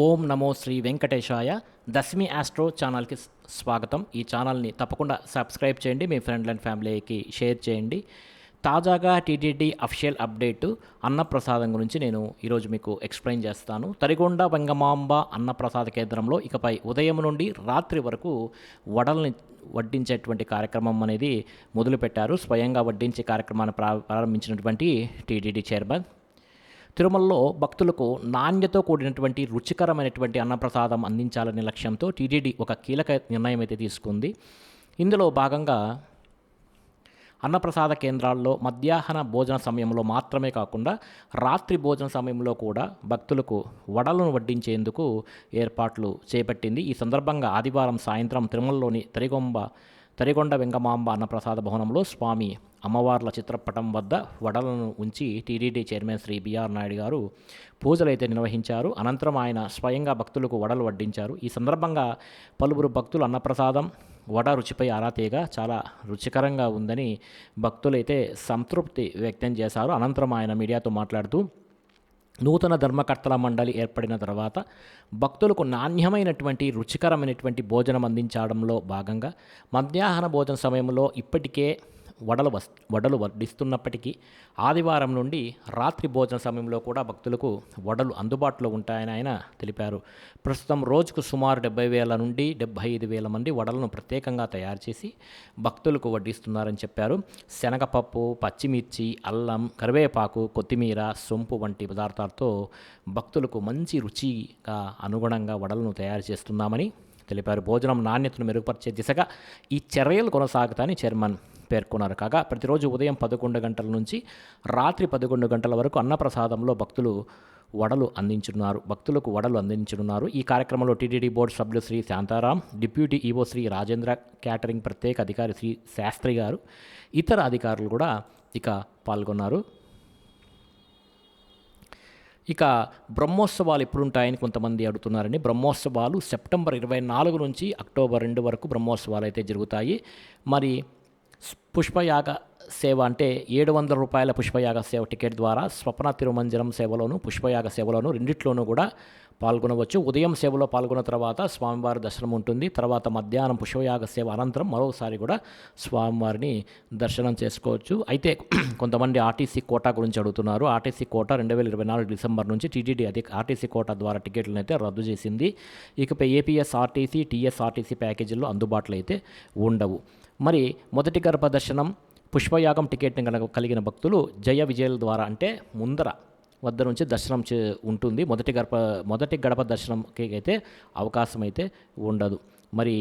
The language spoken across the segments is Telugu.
ఓం నమో శ్రీ వెంకటేశాయ దశమి ఆస్ట్రో ఛానల్కి స్వాగతం. ఈ ఛానల్ని తప్పకుండా సబ్స్క్రైబ్ చేయండి మీ ఫ్రెండ్ అండ్ ఫ్యామిలీకి షేర్ చేయండి. తాజాగా టీటీడీ అఫిషియల్ అప్డేటు అన్నప్రసాదం గురించి నేను ఈరోజు మీకు ఎక్స్ప్లెయిన్ చేస్తాను. తరిగొండ వెంగమాంబ అన్నప్రసాద కేంద్రంలో ఇకపై ఉదయం నుండి రాత్రి వరకు వడల్ని వడ్డించేటువంటి కార్యక్రమం అనేది మొదలుపెట్టారు. స్వయంగా వడ్డించే కార్యక్రమాన్ని ప్రా ప్రారంభించినటువంటి టీటీడీ చైర్మన్ తిరుమలలో భక్తులకు నాణ్యతో కూడినటువంటి రుచికరమైనటువంటి అన్నప్రసాదం అందించాలనే లక్ష్యంతో టీటీడీ ఒక కీలక నిర్ణయం అయితే తీసుకుంది. ఇందులో భాగంగా అన్నప్రసాద కేంద్రాల్లో మధ్యాహ్న భోజన సమయంలో మాత్రమే కాకుండా రాత్రి భోజన సమయంలో కూడా భక్తులకు వడలను వడ్డించేందుకు ఏర్పాట్లు చేపట్టింది. ఈ సందర్భంగా ఆదివారం సాయంత్రం తిరుమలలోని తరిగొంబ తరిగొండ వెంగమాంబ అన్నప్రసాద భవనంలో స్వామి అమ్మవార్ల చిత్రపటం వద్ద వడలను ఉంచి TTD chairman Shri BR Naidu గారు పూజలైతే నిర్వహించారు. అనంతరం ఆయన స్వయంగా భక్తులకు వడలు వడ్డించారు. ఈ సందర్భంగా పలువురు భక్తులు అన్నప్రసాదం వడ రుచిపై ఆరా తీయగా చాలా రుచికరంగా ఉందని భక్తులైతే సంతృప్తి వ్యక్తం చేశారు. అనంతరం ఆయన మీడియాతో మాట్లాడుతూ నూతన ధర్మకర్తల మండలి ఏర్పడిన తర్వాత భక్తులకు నాణ్యమైనటువంటి రుచికరమైనటువంటి భోజనం అందించడంలో భాగంగా మధ్యాహ్న భోజన సమయంలో ఇప్పటికే వడలు వస్ వడలు వడ్డిస్తున్నప్పటికీ ఆదివారం నుండి రాత్రి భోజన సమయంలో కూడా భక్తులకు వడలు అందుబాటులో ఉంటాయని ఆయన తెలిపారు. ప్రస్తుతం రోజుకు సుమారు డెబ్బై వేల నుండి డెబ్బై ఐదు వేల మంది వడలను ప్రత్యేకంగా తయారు చేసి భక్తులకు వడ్డిస్తున్నారని చెప్పారు. శనగపప్పు పచ్చిమిర్చి అల్లం కరివేపాకు కొత్తిమీర సొంపు వంటి పదార్థాలతో భక్తులకు మంచి రుచిగా అనుగుణంగా వడలను తయారు చేస్తున్నామని తెలిపారు. భోజనం నాణ్యతను మెరుగుపరిచే దిశగా ఈ చర్యలు కొనసాగుతాయని చైర్మన్ పేర్కొన్నారు కాగా ప్రతిరోజు ఉదయం పదకొండు గంటల నుంచి రాత్రి పదకొండు గంటల వరకు అన్నప్రసాదంలో భక్తులు వడలు అందించున్నారు భక్తులకు వడలు అందించనున్నారు. ఈ కార్యక్రమంలో టీటీడీ బోర్డు సభ్యులు Shri Shantaram deputy EO Shri Rajendra catering ప్రత్యేక అధికారి శ్రీ శాస్త్రి గారు ఇతర అధికారులు కూడా ఇక పాల్గొన్నారు. ఇక బ్రహ్మోత్సవాలు ఎప్పుడు ఉంటాయని కొంతమంది అడుగుతున్నారని. బ్రహ్మోత్సవాలు సెప్టెంబర్ ఇరవై నాలుగు నుంచి అక్టోబర్ రెండు వరకు బ్రహ్మోత్సవాలు అయితే జరుగుతాయి. మరి పుష్పయాగ సేవ అంటే ఏడు వందల రూపాయల పుష్పయాగ సేవ టికెట్ ద్వారా స్వప్న తిరుమంజనం సేవలోను పుష్పయాగ సేవలోను రెండిట్లోనూ కూడా పాల్గొనవచ్చు. ఉదయం సేవలో పాల్గొన్న తర్వాత స్వామివారి దర్శనం ఉంటుంది. తర్వాత మధ్యాహ్నం పుష్పయాగ సేవ అనంతరం మరోసారి కూడా స్వామివారిని దర్శనం చేసుకోవచ్చు. అయితే కొంతమంది ఆర్టీసీ కోటా గురించి అడుగుతున్నారు. ఆర్టీసీ కోటా రెండు వేల ఇరవై నాలుగు డిసెంబర్ నుంచి టీటీడీ అధిక ఆర్టీసీ కోటా ద్వారా టికెట్లను అయితే రద్దు చేసింది. ఇకపై ఏపీఎస్ఆర్టీసీ టీఎస్ఆర్టీసీ ప్యాకేజీల్లో అందుబాటులో అయితే ఉండవు. మరి మొదటి గర్భ దర్శనం పుష్పయాగం టికెట్ని కనుక కలిగిన భక్తులు జయ విజయాల ద్వారా అంటే ముందర వద్ద నుంచి దర్శనం చే ఉంటుంది. మొదటి గడప మొదటి గడప దర్శనంకి అయితే అవకాశం అయితే ఉండదు. మరి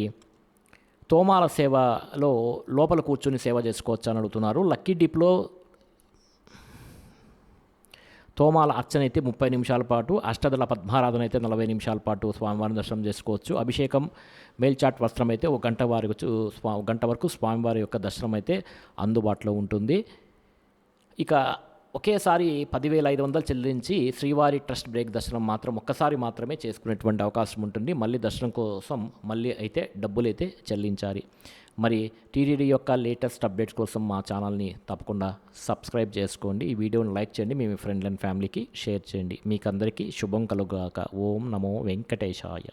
తోమాల సేవలో లోపల కూర్చొని సేవ చేసుకోవచ్చు అని అడుగుతున్నారు. లక్కీ డిప్లో తోమాల అర్చన అయితే ముప్పై నిమిషాల పాటు అష్టదళ పద్మారాధన అయితే నలభై నిమిషాల పాటు స్వామివారిని దర్శనం చేసుకోవచ్చు. అభిషేకం మేల్చాట్ వస్త్రం అయితే ఒక గంట వారికి స్వా గంట వరకు స్వామివారి యొక్క దర్శనం అయితే అందుబాటులో ఉంటుంది. ఇక ఒకేసారి పదివేల ఐదు వందలు చెల్లించి శ్రీవారి ట్రస్ట్ బ్రేక్ దర్శనం మాత్రం ఒక్కసారి మాత్రమే చేసుకునేటువంటి అవకాశం ఉంటుంది. మళ్ళీ దర్శనం కోసం మళ్ళీ అయితే డబ్బులు అయితే చెల్లించాలి. మరి టీటీడీ యొక్క లేటెస్ట్ అప్డేట్స్ కోసం మా ఛానల్ని తప్పకుండా సబ్స్క్రైబ్ చేసుకోండి. ఈ వీడియోని లైక్ చేయండి. మీ ఫ్రెండ్ అండ్ ఫ్యామిలీకి షేర్ చేయండి. మీకందరికీ శుభం కలుగాక. ఓం నమో వెంకటేశాయ.